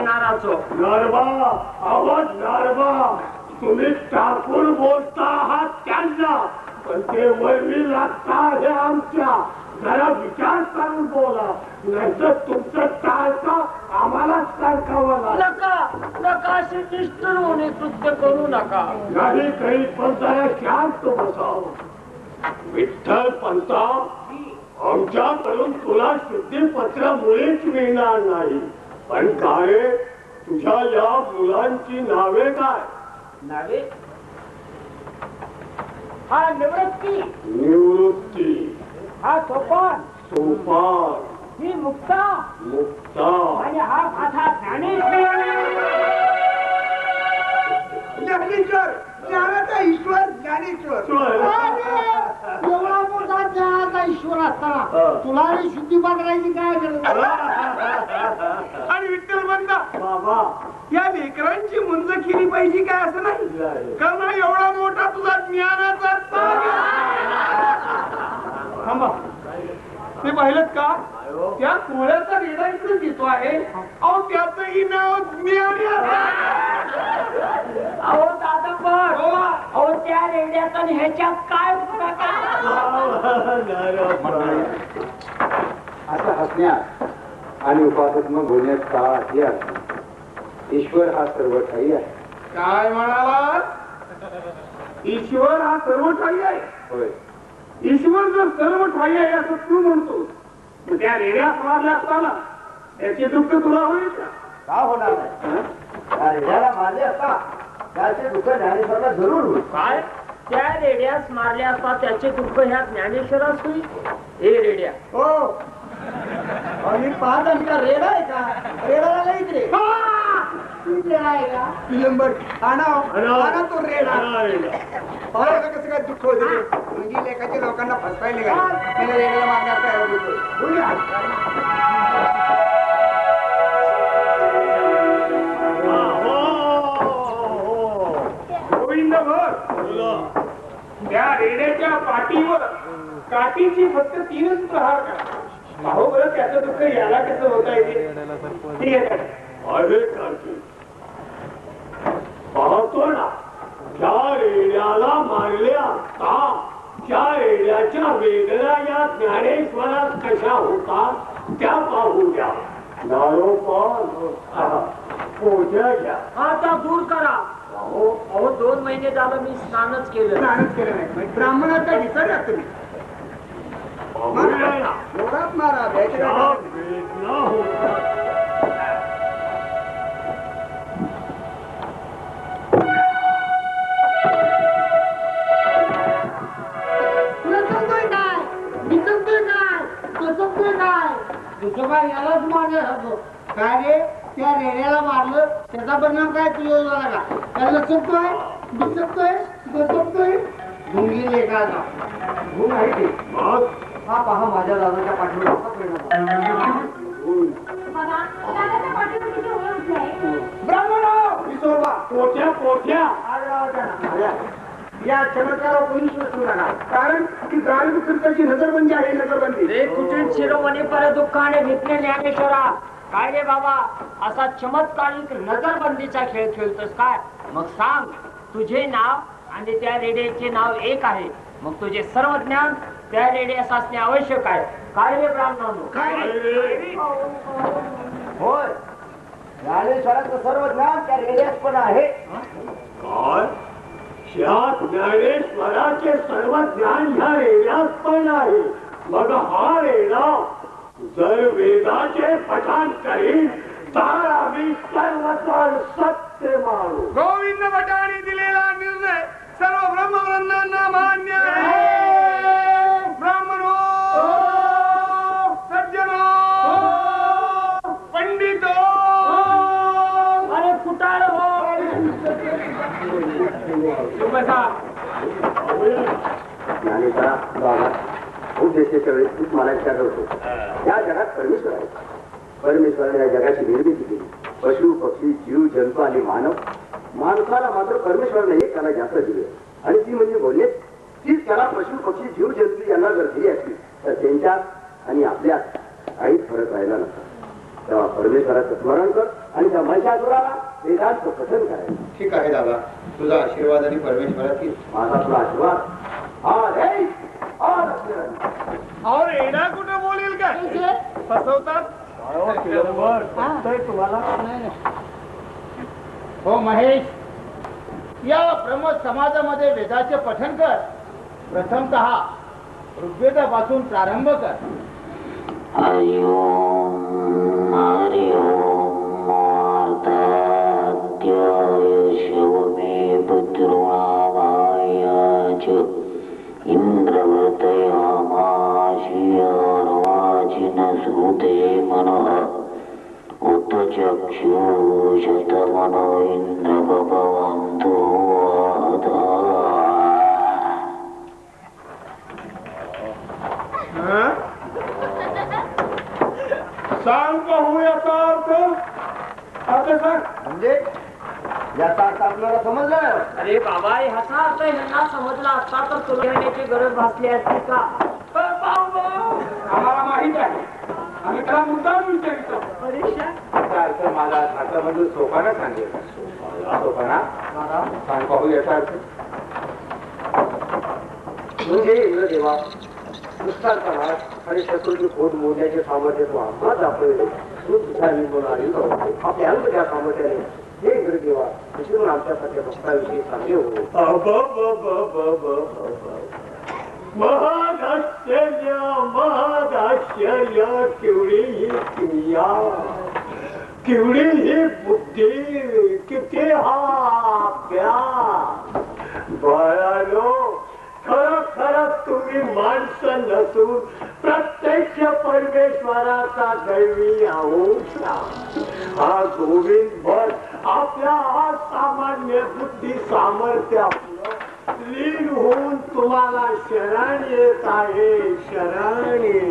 येणाराचो. गारबा आवाज गारबा तुम्ही टाकून बोलता आहात त्यांना पण ते वरवी लागता हे आमच्या. जरा विचार करून बोला. नाहीतर तुमचं टाळतं आम्हालाच टाळकावं लागेल. नका नका असे निष्ठुर होणे कृत्य करू नका. नाही काही पण जरा शांत बसाव. विठ्ठल पंता आमच्याकडून तुला शुद्धीपत्र मुळीच मिळणार नाही. पण काय तुझ्या या मुलांची नावे काय? नावे? हा निवृत्ती. निवृत्ती. हा सोपान. सोपान. ही मुक्ता. मुक्ता. आणि हा माझा ज्ञानेश्वर. ज्ञानेश्वर ज्ञानाचा ईश्वर ज्ञानेश्वर. ज्ञानाचा ईश्वर असताना हा. तुला शुद्धी पकडायची काय गरज? आणि विठ्ठल म्हणता बाबा. या लेकरांची मुंज केली पाहिजे काय असं नाही? कारण हा एवढा मोठा तुझा ज्ञानाचा. थांबा. ते पाहिलं का? त्या कोळ्याचा रेडा इकडे घेतो आहे. अहो त्याचंही नाव ज्ञान अहो दादा पण. अहो त्या रेड्यात आणि ह्याच्यात काय फरक आहे? असं हसण्यात आणि उपासनात्मक बोलण्यात काळ हे असते ईश्वर हा सर्व ठाई आहे. काय म्हणाला? ईश्वर हा सर्व ठाई आहे. होय. ईश्वर जर सर्व ठाई आहे असं तू म्हणतो त्या रेड्या मारल्या असताना त्याचे दुःख तुला होईल का? का होणार नाही? त्या रेड्याला मारले असता त्याचे दुःख ज्ञानेश्वरला जरूर होईल. काय? त्या रेड्यास मारल्या असता त्याचे दुःख ह्या ज्ञानेश्वरास होईल. हे रेड्या. हो. आणि पाच आमचा रेडा आहे का? रेडाला नाही इकडे. तू रेडा आणा तो रेडा. रेडा. कसं काय दुःख होते. म्हणजे लोकांना फसवायला रेड्याला मारण्यात काय काठीची फक्त तीनच प्रहार करा पाहू बरं त्याचं दुःख याला कसं होता येते आहे? अरे कार्तिक पाहतो ना ज्या रेड्याला मारले असता त्या रेड्याच्या वेदना या ज्ञानेश्वरात कशा होतात त्या पाहू द्या. नारोपा पोजा घ्या. आता दूर करा. अहो, अहो दोन महिने झालं मी स्नानच केलं स्नानच केलं नाही. ब्राह्मणाचा विसर तुम्ही पाहूया ना जोरात मारा द्यायचं ज्या काय गरज नाही. वेदना होतात तुला समजतोय काय मी समजतोय काय तू काय तुझं काय यालाच मारण्यासारखं काय रे? त्या रेड्याला मारलं त्याचा परिणाम काय तुझ्या झाला का? त्याला समजतोय मी समजतोय तो समजतोय ढुंगी लेखाचा गुण आहे ते. मग? हा पहा माझ्या दादाच्या पाठीवर असा परिणाम हो, पोट्या या चमत्कारावर कोणीच विसरू नका. कारण गाळी फिरताची नजरबंदी आहे नजरबंदी. रे कुटील शिरोमणी पर दुःखाने घेतले ज्ञानेश्वरा? काय रे बाबा असा चमत्कारिक नजरबंदीचा खेळ खेळतोस काय? मग सांग तुझे नाव आणि त्या रेड्याचे नाव एक आहे. मग तुझे सर्व ज्ञान त्या रेड्यास असणे आवश्यक आहे. काय रे ब्राह्मणानो काय रे? होय. ज्ञानेश्वराचं सर्व ज्ञान त्या रेड्यात पण आहे. काय? ह्या ज्ञानेश्वराचे सर्व ज्ञान ह्या रेड्यात पण आहे. मग हा रेडा जर वेदाचे पठण करीन तर आम्ही सर्व तर सत्य मानू. गोविंद भटाने दिलेला निर्णय ज्ञानेश्वरा बाबा खूप देशाच्या वेळेस तूच मला विचारलं होतो या जगात परमेश्वर आहे. परमेश्वराने या जगाची निर्मिती केली. पशु पक्षी जीव जंतू आणि मानव माणसाला मात्र परमेश्वराने एक त्याला जास्त दिले. आणि ती म्हणजे बोलणे तीच त्याला पशु पक्षी जीव जंतू यांना जर दिली असली तर त्यांच्यात आणि आपल्यात काहीच फरक राहिला नसता. तेव्हा परमेश्वराचं स्मरण कर आणि त्या महिषासुराला वेदांत पठन करायचं. ठीक आहे दादा. तुझा आशीर्वाद आणि परमेश्वराची माझा तुला आशीर्वाद. हा रे हा लक्ष्मण. अहो रेडा कुठे बोलेल काय? फसवतात? हो. महेश. या ब्रह्म समाजामध्ये वेदाचे पठन कर. प्रथमतः ऋग्वेदापासून प्रारंभ कर. हरि ओम इन्द्रवृतयामाशियार्वाचिन सुते मनः उत चक्षुषतमनो इन्द्र सांग याचा अर्थ सांग म्हणजे याचा अर्थ आपल्याला समजला अरे बाबा ह्याचा अर्थ ह्यांना समजला असता तर तुला घेण्याची गरज भासली असती का? पण पाहू भाऊ, आम्हाला माहीत आहे. आम्ही त्याला मुद्दाम विचारितो. याचा अर्थ मला शास्त्रामधील सोपाना सांगेल. सोपाना? सांग पाहू याचा अर्थ? म्हणजे इंद्रदेवा आणि शत्रूची खोड मोडण्याचे सामर्थ्य तू आम्हाला दाखवले तू तुझ्या आपल्या त्या सामर्थ्याने हे गुरुदेवा विष्णू आमच्या सध्या भक्ताविषयी चांगले हो महदाश्चर्य महदाश्चर्य केवढी ही क्रिया केवढी ही बुद्धी किती हा अभ्यास. बाळानो खरं खरं तुम्ही माणसं नसून प्रत्यक्ष परमेश्वराचा दैवी आहोत हा गोविंद भर आपल्या हा सामान्य बुद्धी सामर्थ्य आपलं लीन होऊन तुम्हाला शरण येत आहे शरण येत